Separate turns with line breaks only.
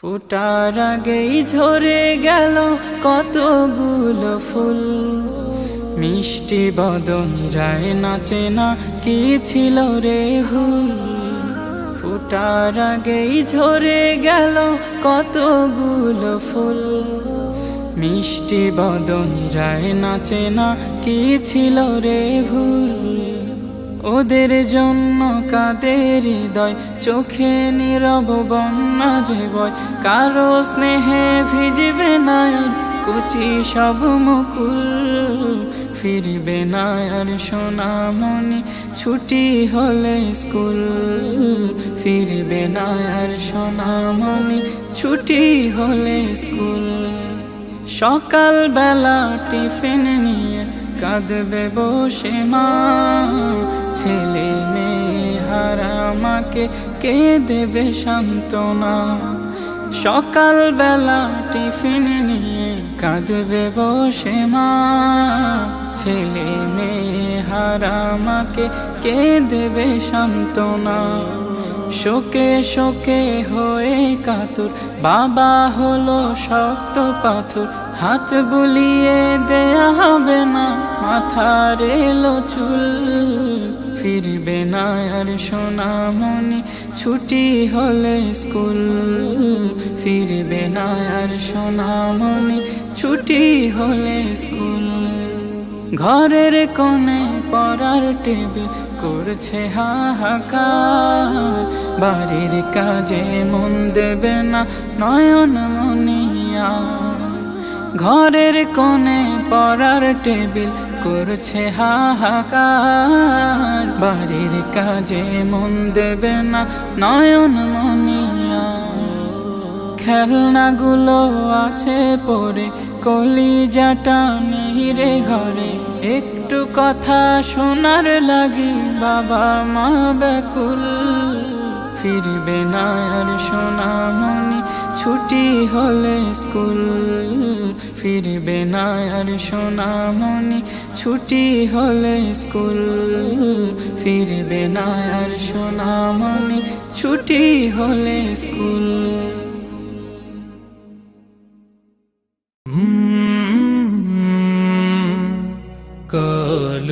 ফুটার আগেই ঝরে গেল কতগুলো ফুল। মিষ্টি বদন যায় নাচে না কি ছিল রে ভুল। ফুটার আগেই ঝরে গেল কতগুলো ফুল। মিষ্টি বদন যায় নাচে না কি ছিল রে ভুল। ওদের জন্য কাদের হৃদয়? চোখে নীরব বন্যা যে বয় কারও স্নেহে ভিজবে না কুচি সব মুকুল। ফিরবে না আর সোনামণি, ছুটি হলে স্কুল। ফিরবে না আর সোনামণি, ছুটি হলে স্কুল। সকাল বেলা টিফিন নিয়ে কাঁদবে বসে মা। মাকে কে দেবে সান্ত্বনা? সকাল বেলা টিফিন নিয়ে কাঁদবে বসে মা। ছেলে মেয়ে হারামাকে কে দেবে সান্ত্বনা? শোকে শোকে হয়ে কাতুর, বাবা হলো শক্ত পাথর। হাত বুলিয়ে দেয়া হবে না, মাথার এলো চুল। ফিরবে না আর সোনামণি, ছুটি হলে স্কুল ফিরবে না আর সোনামণি, ছুটি হলে স্কুল। ঘরের কোণে পড়ার টেবিল করছে হাহাকার। বাড়ির কাজে মন দেবে না নয়ন মনিয়া ঘরের কোণে পড়ার টেবিল করছে হাহাকার। বাড়ির কাজে মন দেবে না নয়ন মনিয়া। খেলনাগুলো আছে পরে কলিজাটা নেই ঘরে। একটু কথা শোনার লাগি বাবা মা ব্যাকুল। ফিরবে না আর সোনামণি ছুটি হলে স্কুল ফিরবে না আর সোনামণি ছুটি হলে স্কুল ফিরবে না আর সোনামণি ছুটি হলে স্কুল।
কাল